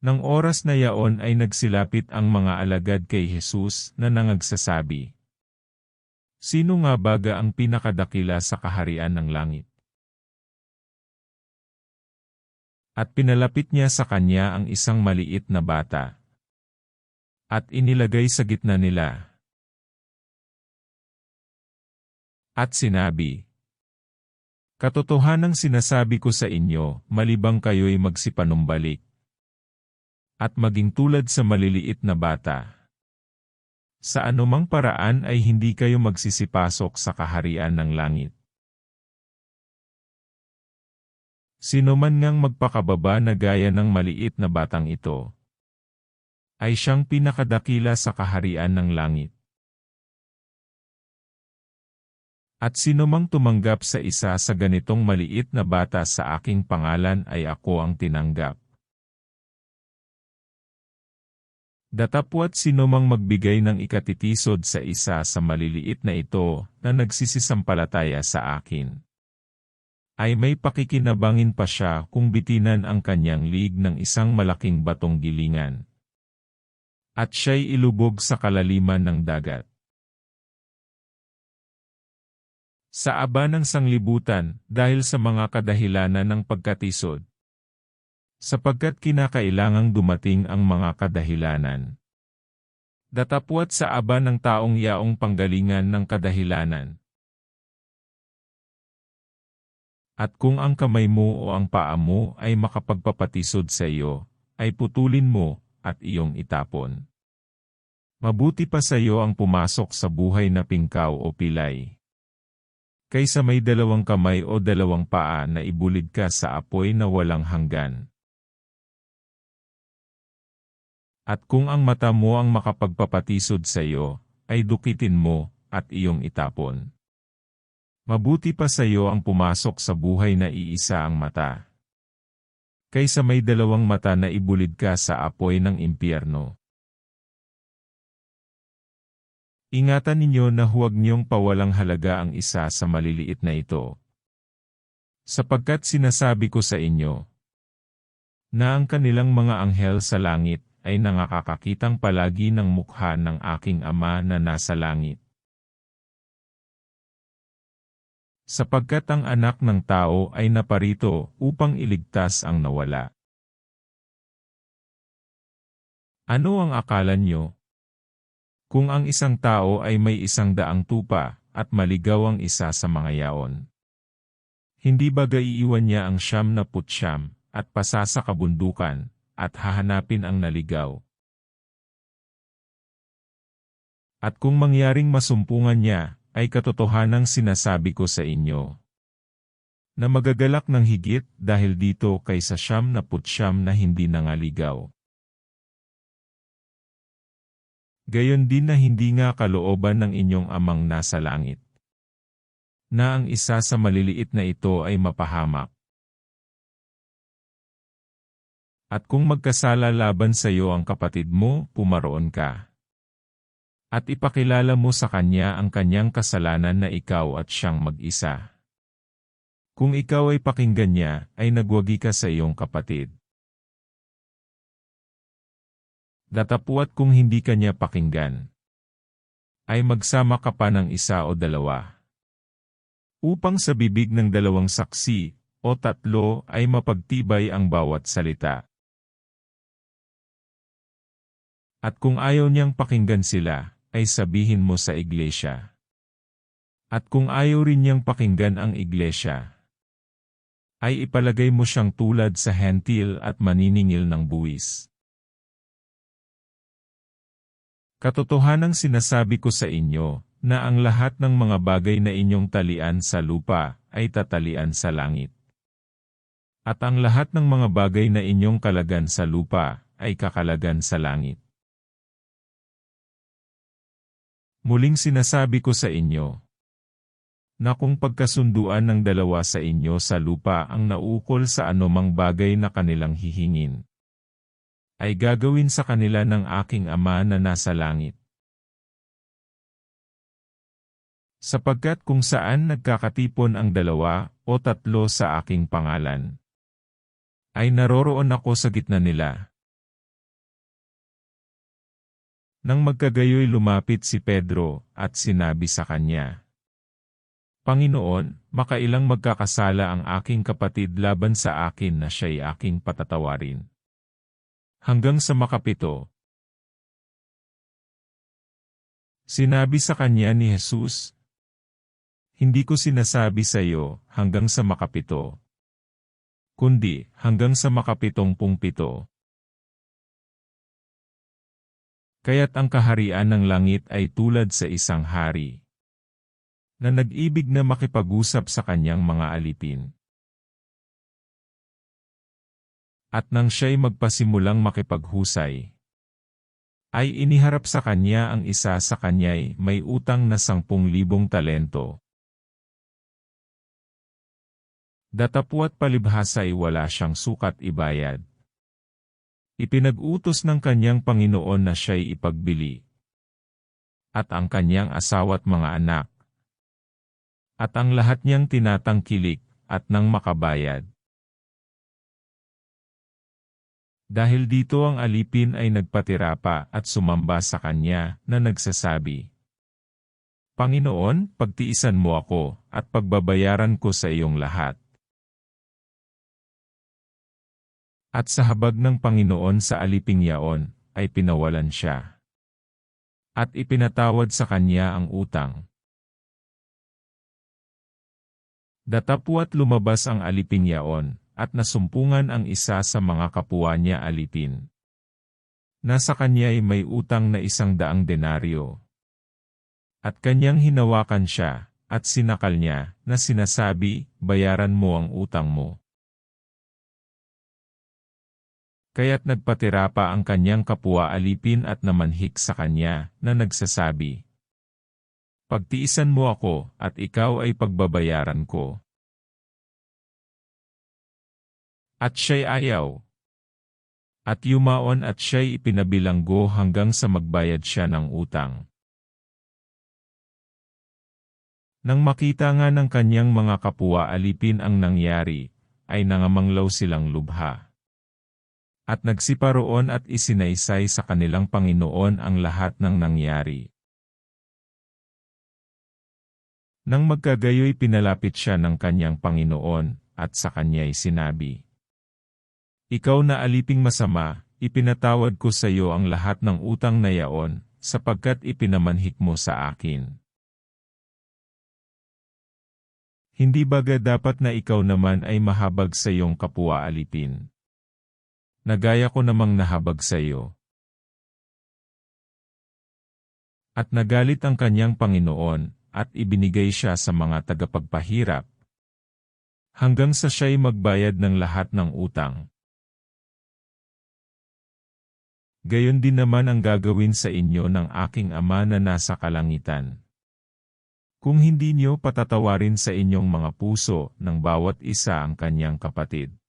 Nang oras na yaon ay nagsilapit ang mga alagad kay Jesus na nangagsasabi, Sino nga baga ang pinakadakila sa kaharian ng langit? At pinalapit niya sa kanya ang isang maliit na bata. At inilagay sa gitna nila. At sinabi, Katotohanang sinasabi ko sa inyo, malibang kayo'y magsipanumbalik. At maging tulad sa maliliit na bata. Sa anumang paraan ay hindi kayo magsisipasok sa kaharian ng langit. Sino man ngang magpakababa na gaya ng maliit na batang ito, ay siyang pinakadakila sa kaharian ng langit. At sino mang tumanggap sa isa sa ganitong maliit na bata sa aking pangalan ay ako ang tinanggap. Datapwat sino mang magbigay ng ikatitisod sa isa sa maliliit na ito na nagsisisampalataya sa akin ay may pakikinabangin pa siya kung bitinan ang kanyang lig ng isang malaking batong gilingan. At siya'y ilubog sa kalaliman ng dagat. Sa aba ng sanglibutan, dahil sa mga kadahilanan ng pagkatisod. Sapagkat kinakailangang dumating ang mga kadahilanan. Datapwat sa aba ng taong yaong panggalingan ng kadahilanan, At kung ang kamay mo o ang paa mo ay makapagpapatisod sa iyo, ay putulin mo at iyong itapon. Mabuti pa sa iyo ang pumasok sa buhay na pingkaw o pilay. Kaysa may dalawang kamay o dalawang paa na ibulid ka sa apoy na walang hanggan. At kung ang mata mo ang makapagpapatisod sa iyo, ay dukitin mo at iyong itapon. Mabuti pa sa iyo ang pumasok sa buhay na iisa ang mata. Kaysa may dalawang mata na ibulid ka sa apoy ng impyerno. Ingatan ninyo na huwag niyong pawalang halaga ang isa sa maliliit na ito. Sapagkat sinasabi ko sa inyo, na ang kanilang mga anghel sa langit ay nangakakakitang palagi ng mukha ng aking ama na nasa langit. sapagkat ang anak ng tao ay naparito upang iligtas ang nawala. Ano ang akala nyo? Kung ang isang tao ay may isang daang tupa at maligaw ang isa sa mga yaon. Hindi ba iiwan niya ang siyam na putsyam at pasa sa kabundukan at hahanapin ang naligaw? At kung mangyaring masumpungan niya, ay katotohanang sinasabi ko sa inyo. Na magagalak ng higit dahil dito kaysa siyam na putsyam na hindi nangaligaw. Gayon din na hindi nga kalooban ng inyong amang nasa langit. Na ang isa sa maliliit na ito ay mapahamak. At kung magkasala laban sa iyo ang kapatid mo, pumaroon ka at ipakilala mo sa kanya ang kanyang kasalanan na ikaw at siyang mag-isa. Kung ikaw ay pakinggan niya, ay nagwagi ka sa iyong kapatid. Datapuat kung hindi kanya pakinggan, ay magsama ka pa ng isa o dalawa. Upang sa bibig ng dalawang saksi o tatlo ay mapagtibay ang bawat salita. At kung ayaw niyang pakinggan sila, ay sabihin mo sa iglesia. At kung ayaw rin niyang pakinggan ang iglesia, ay ipalagay mo siyang tulad sa hentil at maniningil ng buwis. Katotohanang sinasabi ko sa inyo, na ang lahat ng mga bagay na inyong talian sa lupa, ay tatalian sa langit. At ang lahat ng mga bagay na inyong kalagan sa lupa, ay kakalagan sa langit. Muling sinasabi ko sa inyo, na kung pagkasunduan ng dalawa sa inyo sa lupa ang naukol sa anumang bagay na kanilang hihingin, ay gagawin sa kanila ng aking Ama na nasa langit. Sapagkat kung saan nagkakatipon ang dalawa o tatlo sa aking pangalan, ay naroroon ako sa gitna nila. Nang magkagayoy lumapit si Pedro at sinabi sa kanya, Panginoon, makailang magkakasala ang aking kapatid laban sa akin na siya'y aking patatawarin. Hanggang sa makapito. Sinabi sa kanya ni Jesus, Hindi ko sinasabi sa iyo hanggang sa makapito, kundi hanggang sa makapitong pungpito. Kaya't ang kaharian ng langit ay tulad sa isang hari na nag-ibig na makipag-usap sa kanyang mga alipin. At nang siya'y magpasimulang makipaghusay, ay iniharap sa kanya ang isa sa kanya'y may utang na sangpung libong talento. Datapwat palibhasay wala siyang sukat ibayad. Ipinag-utos ng kanyang Panginoon na siya'y ipagbili. At ang kanyang asawa't mga anak. At ang lahat niyang tinatangkilik, at nang makabayad. Dahil dito ang alipin ay nagpatira pa at sumamba sa kanya na nagsasabi, Panginoon, pagtiisan mo ako at pagbabayaran ko sa iyong lahat. At sa habag ng Panginoon sa aliping yaon, ay pinawalan siya. At ipinatawad sa kanya ang utang. Datapwat lumabas ang aliping yaon, at nasumpungan ang isa sa mga kapwa niya alipin. Nasa kanya ay may utang na isang daang denaryo. At kanyang hinawakan siya, at sinakal niya, na sinasabi, bayaran mo ang utang mo. Kaya't nagpatira pa ang kanyang kapwa alipin at namanhik sa kanya, na nagsasabi, Pagtiisan mo ako, at ikaw ay pagbabayaran ko. At siya'y ayaw. At yumaon at siya'y ipinabilanggo hanggang sa magbayad siya ng utang. Nang makita nga ng kanyang mga kapwa alipin ang nangyari, ay nangamanglaw silang lubha at nagsiparoon at isinaysay sa kanilang Panginoon ang lahat ng nangyari. Nang magkagayoy pinalapit siya ng kanyang Panginoon, at sa kanya'y sinabi, Ikaw na aliping masama, ipinatawad ko sa iyo ang lahat ng utang na yaon, sapagkat ipinamanhik mo sa akin. Hindi baga dapat na ikaw naman ay mahabag sa iyong kapwa alipin? Nagaya ko namang nahabag sa iyo. At nagalit ang kanyang Panginoon, at ibinigay siya sa mga tagapagpahirap. Hanggang sa siya'y magbayad ng lahat ng utang. Gayon din naman ang gagawin sa inyo ng aking Ama na nasa kalangitan. Kung hindi niyo patatawarin sa inyong mga puso ng bawat isa ang kanyang kapatid.